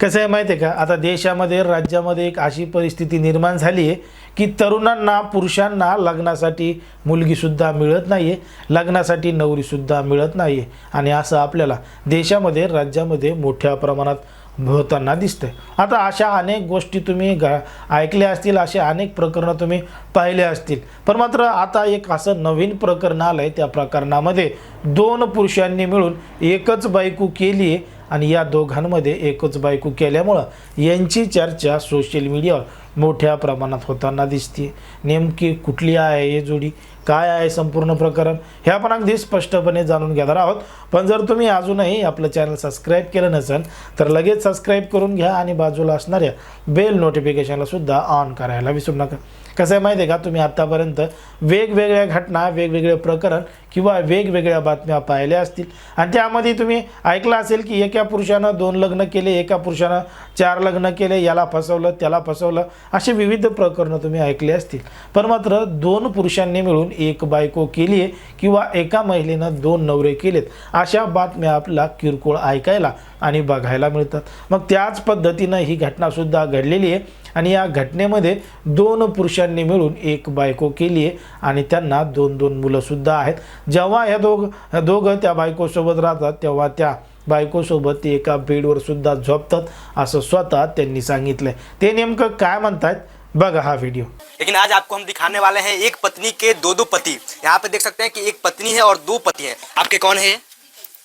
कसं आहे माहिती आहे का? आता देशामध्ये राज्यामध्ये एक अशी परिस्थिती निर्माण झाली आहे की तरुणांना पुरुषांना लग्नासाठी मुलगीसुद्धा मिळत नाही आहे लग्नासाठी नवरीसुद्धा मिळत नाही आहे आणि असं आपल्याला देशामध्ये राज्यामध्ये मोठ्या प्रमाणात होताना दिसतंय. आता अशा अनेक गोष्टी तुम्ही ग ऐकल्या असतील असे अनेक प्रकरणं तुम्ही पाहिले असतील. पण मात्र आता एक असं नवीन प्रकरण आलं आहे त्या प्रकरणामध्ये दोन पुरुषांनी मिळून एकच बायको केली आहे आणि या दोघांमध्ये एकच बायको केल्यामुळं यांची चर्चा सोशल मीडियावर मोठ्या प्रमाणात होताना दिसते. नेमकी कुठली आहे हे जोडी? काय आहे संपूर्ण प्रकरण? हे आपण अगदी स्पष्टपणे जाणून घेणार आहोत. पण जर तुम्ही अजूनही आपलं चॅनल सबस्क्राईब केलं नसेल तर लगेच सबस्क्राईब करून घ्या आणि बाजूला असणाऱ्या बेल नोटिफिकेशनला सुद्धा ऑन करायला विसरू नका. कसं आहे माहिती आहे का? तुम्ही आत्तापर्यंत वेगवेगळ्या घटना वेगवेगळे प्रकरण किंवा वेगवेगळ्या बातम्या पाहिल्या असतील. आणि त्यामध्ये तुम्ही ऐकलं असेल की एका पुरुषानं दोन लग्न केले एका पुरुषानं चार लग्न केले याला फसवलं त्याला फसवलं. असे विविध प्रकरणं तुम्ही ऐकले असतील. पण मात्र दोन पुरुषांनी मिळून एक बायको केली आहे किंवा एका महिलेनं दोन नवरे केलेत अशा बातम्या आपला किरकोळ ऐकायला आणि बघायला मिळतात. मग त्याच पद्धतीनं ही घटनासुद्धा घडलेली आहे आणि या घटनेमध्ये दोन पुरुषांनी मिळून एक बायको केली आहे आणि त्यांना दोन दोन मुलंसुद्धा आहेत. जेव्हा ह्या दोघ दोघं त्या बायकोसोबत राहतात तेव्हा त्या बायकोसोबत ते एका बेडवर सुद्धा झोपतात असं स्वतः त्यांनी सांगितलंय. ते नेमकं काय म्हणतात बघा हा व्हिडिओ लेकिन आज आपको हम दिखाने वाले हैं एक पत्नी के दो दो पति। यहाँ पे देख सकते हैं कि एक पत्नी है और दो पति हैं। आपके कौन है?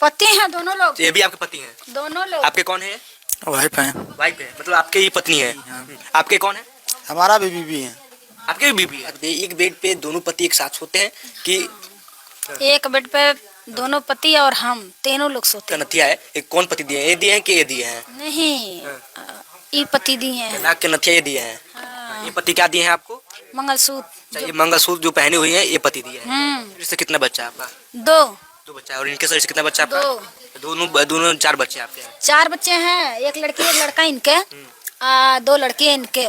पति हैं दोनों लोग। ये भी आपके पति हैं? दोनों लोग। आपके कौन है? वाइफ है। वाइफ है। मतलब आपके ही पत्नी है। आपके कौन है? हमारा भी बीबी है। आपके भी बीबी है। एक बेड पे दोनों पति एक साथ सोते हैं कि एक बेड पे दोनों पति और हम तीनों लोग सोते नथिया है? एक कौन पति दिए ये दिए हैं कि ये दिए हैं? हैं। नहीं ये पति दिए हैं। नाक के नथिया ये दिए हैं? हाँ, ये पति क्या दिए हैं आपको? मंगलसूत्र। अच्छा, ये मंगलसूत्र जो पहने हुई है ये पति दिए हैं। हम्म। इससे कितना बच्चा आपका? दो। दो बच्चा और इनके शरीर से कितना बच्चा है आपका? दोनों दोनों चार बच्चे आपके। चार बच्चे हैं। एक लड़की एक लड़का इनके। आ, दो लड़के इनके।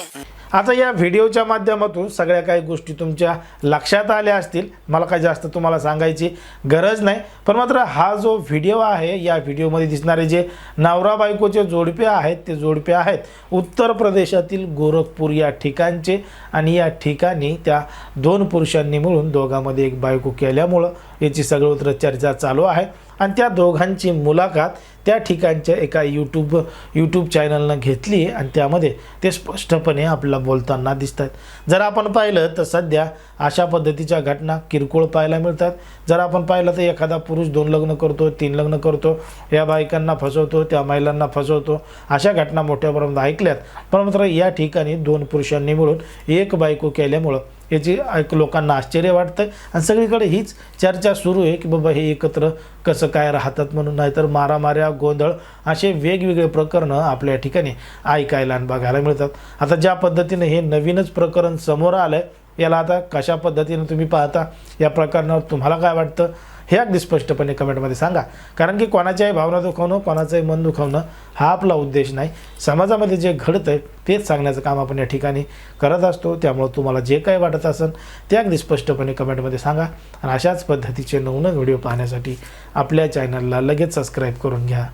आता या व्हिडिओच्या माध्यमातून सगळ्या काही गोष्टी तुमच्या लक्षात आल्या असतील. मला काही जास्त तुम्हाला सांगायची गरज नाही. पण मात्र हा जो व्हिडिओ आहे या व्हिडिओमध्ये दिसणारे जे नवरा बायकोचे जोडपे आहेत ते जोडपे आहेत उत्तर प्रदेशातील गोरखपूर या ठिकाणचे आणि या ठिकाणी त्या दोन पुरुषांनी मिळून दोघांमध्ये एक बायको केल्यामुळं याची सगळं चर्चा चालू आहे. आणि त्या दोघांची मुलाखत त्या ठिकाणच्या एका यूट्यूब यूट्यूब चॅनलनं घेतली आहे आणि त्यामध्ये ते स्पष्टपणे आपल्याला बोलताना दिसत आहेत जर आपण पाहिलं तर सध्या अशा पद्धतीच्या घटना किरकोळ पाहायला मिळतात. जर आपण पाहिलं तर एखादा पुरुष दोन लग्न करतो तीन लग्न करतो या बायकांना फसवतो त्या महिलांना फसवतो अशा घटना मोठ्या प्रमाणात ऐकल्यात. पण मात्र या ठिकाणी दोन पुरुषांनी मिळून एक बायको केल्यामुळं याची ऐक लोकांना आश्चर्य वाटतं आणि सगळीकडे हीच चर्चा सुरू आहे की बाबा हे एकत्र कसं काय राहतात म्हणून. नाहीतर मारामाऱ्या गोंधळ असे वेगवेगळे प्रकरणं आपल्या ठिकाणी ऐकायला आणि बघायला मिळतात. आता ज्या पद्धतीने हे नवीनच प्रकरण समोर आलं आहे याला आता कशा पद्धतीनं तुम्ही पाहता या प्रकरणावर तुम्हाला काय वाटतं हे अगदी स्पष्टपणे कमेंटमध्ये सांगा. कारण की कोणाच्याही भावना दुखवणं कोणाचंही मन दुखवणं हा आपला उद्देश नाही. समाजामध्ये जे घडतं आहे तेच सांगण्याचं काम आपण या ठिकाणी करत असतो. त्यामुळं तुम्हाला जे काही वाटत असेल ते अगदी स्पष्टपणे कमेंटमध्ये सांगा. आणि अशाच पद्धतीचे नवनवीन व्हिडिओ पाहण्यासाठी आपल्या चॅनलला लगेच सबस्क्राईब करून घ्या.